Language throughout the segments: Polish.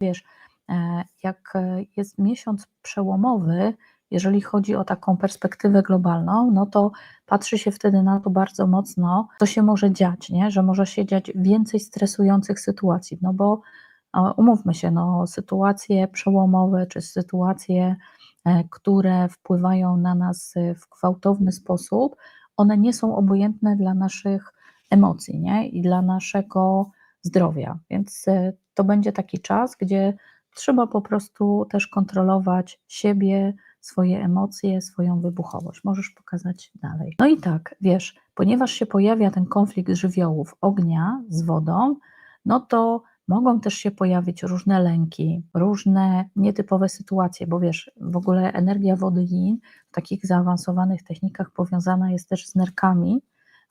wiesz, e, jak e, jest miesiąc przełomowy, jeżeli chodzi o taką perspektywę globalną, no to patrzy się wtedy na to bardzo mocno, co się może dziać, nie? że może się dziać więcej stresujących sytuacji, no bo umówmy się, no, sytuacje przełomowe czy sytuacje, e, które wpływają na nas w gwałtowny sposób, one nie są obojętne dla naszych emocji nie? i dla naszego zdrowia. Więc to będzie taki czas, gdzie trzeba po prostu też kontrolować siebie, swoje emocje, swoją wybuchowość. Możesz pokazać dalej. No i tak, wiesz, ponieważ się pojawia ten konflikt żywiołów ognia z wodą, no to mogą też się pojawić różne lęki, różne nietypowe sytuacje, bo wiesz, w ogóle energia wody yin w takich zaawansowanych technikach powiązana jest też z nerkami,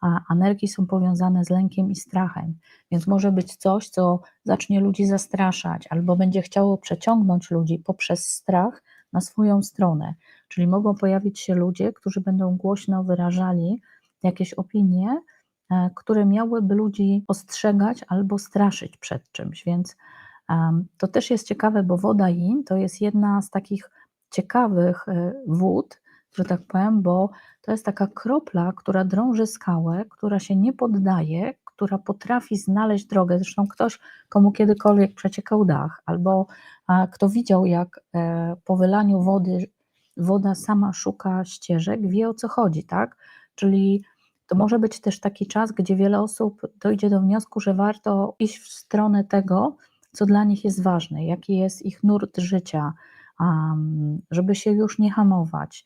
a energii są powiązane z lękiem i strachem, więc może być coś, co zacznie ludzi zastraszać, albo będzie chciało przeciągnąć ludzi poprzez strach na swoją stronę. Czyli mogą pojawić się ludzie, którzy będą głośno wyrażali jakieś opinie, e, które miałyby ludzi ostrzegać albo straszyć przed czymś. Więc to też jest ciekawe, bo woda yin to jest jedna z takich ciekawych e, wód, że tak powiem, bo to jest taka kropla, która drąży skałę, która się nie poddaje, która potrafi znaleźć drogę. Zresztą ktoś, komu kiedykolwiek przeciekał dach, albo kto widział, jak e, po wylaniu wody woda sama szuka ścieżek, wie o co chodzi, tak? Czyli to może być też taki czas, gdzie wiele osób dojdzie do wniosku, że warto iść w stronę tego, co dla nich jest ważne, jaki jest ich nurt życia, żeby się już nie hamować,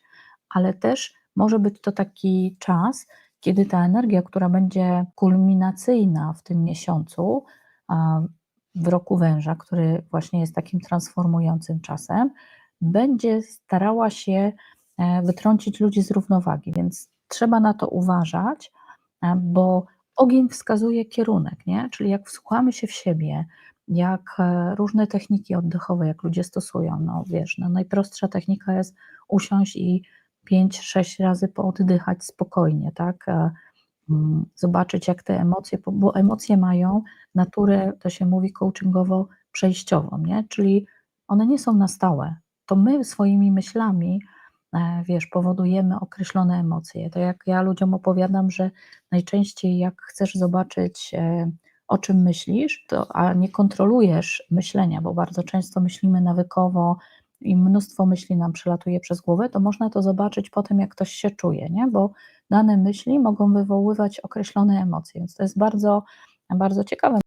ale też może być to taki czas, kiedy ta energia, która będzie kulminacyjna w tym miesiącu, w roku węża, który właśnie jest takim transformującym czasem, będzie starała się e, wytrącić ludzi z równowagi, więc trzeba na to uważać, e, bo ogień wskazuje kierunek, nie? czyli jak wsłuchamy się w siebie, jak e, różne techniki oddechowe, jak ludzie stosują, no wiesz, no najprostsza technika jest usiąść i 5-6 razy pooddychać spokojnie, tak? Mm, zobaczyć, jak te emocje, bo emocje mają naturę, to się mówi coachingowo, przejściową, nie? czyli one nie są na stałe. To my swoimi myślami, e, wiesz, powodujemy określone emocje. To jak ja ludziom opowiadam, że najczęściej jak chcesz zobaczyć, e, o czym myślisz, to, a nie kontrolujesz myślenia, bo bardzo często myślimy nawykowo, i mnóstwo myśli nam przelatuje przez głowę, to można to zobaczyć po tym, jak ktoś się czuje, nie? bo dane myśli mogą wywoływać określone emocje, więc to jest bardzo, bardzo ciekawe.